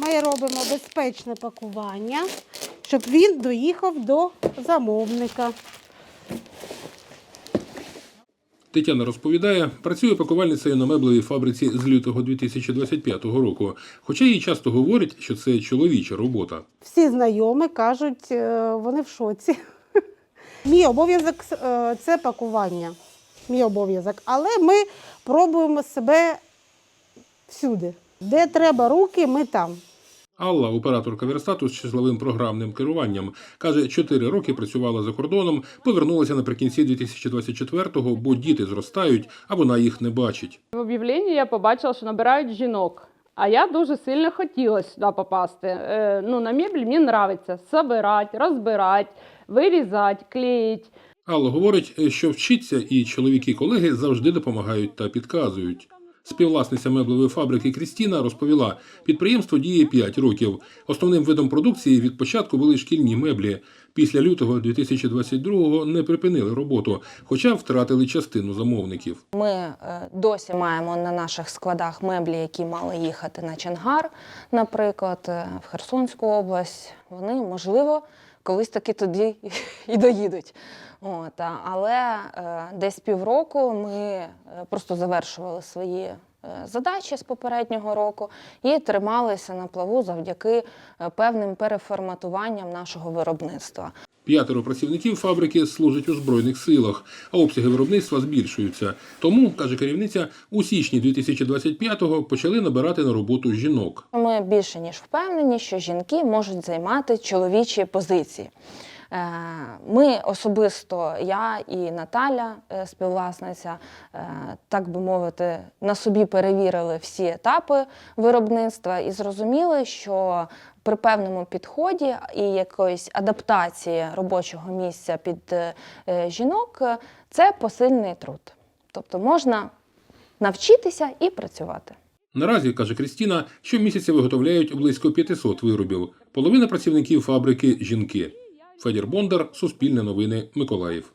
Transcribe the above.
ми робимо безпечне пакування, щоб він доїхав до замовника. Тетяна розповідає, працює пакувальницею на меблевій фабриці з лютого 2025 року. Хоча їй часто говорять, що це чоловіча робота. Всі знайомі кажуть, е, вони в шоці. Мій обов'язок е, це пакування. Мій обов'язок. Але ми пробуємо себе всюди. Де треба руки, ми там. Алла, операторка верстату з числовим програмним керуванням, каже, чотири роки працювала за кордоном, повернулася наприкінці 2024-го, бо діти зростають, а вона їх не бачить. В об'явленні я побачила, що набирають жінок. А я дуже сильно хотіла сюди попасти. Е, ну, на меблі мені подобається собирати, розбирати, вирізати, клеїти. Алла говорить, що вчиться, і чоловіки-колеги завжди допомагають та підказують. Співвласниця меблевої фабрики Крістіна розповіла, підприємство діє 5 років. Основним видом продукції від початку були шкільні меблі. Після лютого 2022-го не припинили роботу, хоча втратили частину замовників. Ми е, досі маємо на наших складах меблі, які мали їхати на Чонгар, наприклад, е, в Херсонську область. Вони, можливо, колись таки туди і доїдуть. От, але е, десь півроку ми е, просто завершували свої е, задачі з попереднього року і трималися на плаву завдяки певним переформатуванням нашого виробництва. П'ятеро працівників фабрики служать у збройних силах, а обсяги виробництва збільшуються. Тому, каже керівниця, у січні 2025-го почали набирати на роботу жінок. Ми більше ніж впевнені, що жінки можуть займати чоловічі позиції. Е, Ми особисто, я і Наталя, е, співвласниця, е, так би мовити, на собі перевірили всі етапи виробництва і зрозуміли, що при певному підході і якоїсь адаптації робочого місця під жінок це посильний труд. Тобто можна навчитися і працювати. Наразі, каже Крістіна, щомісяця виготовляють близько 500 виробів. Половина працівників фабрики жінки. Федір Бондар, Суспільне новини, Миколаїв.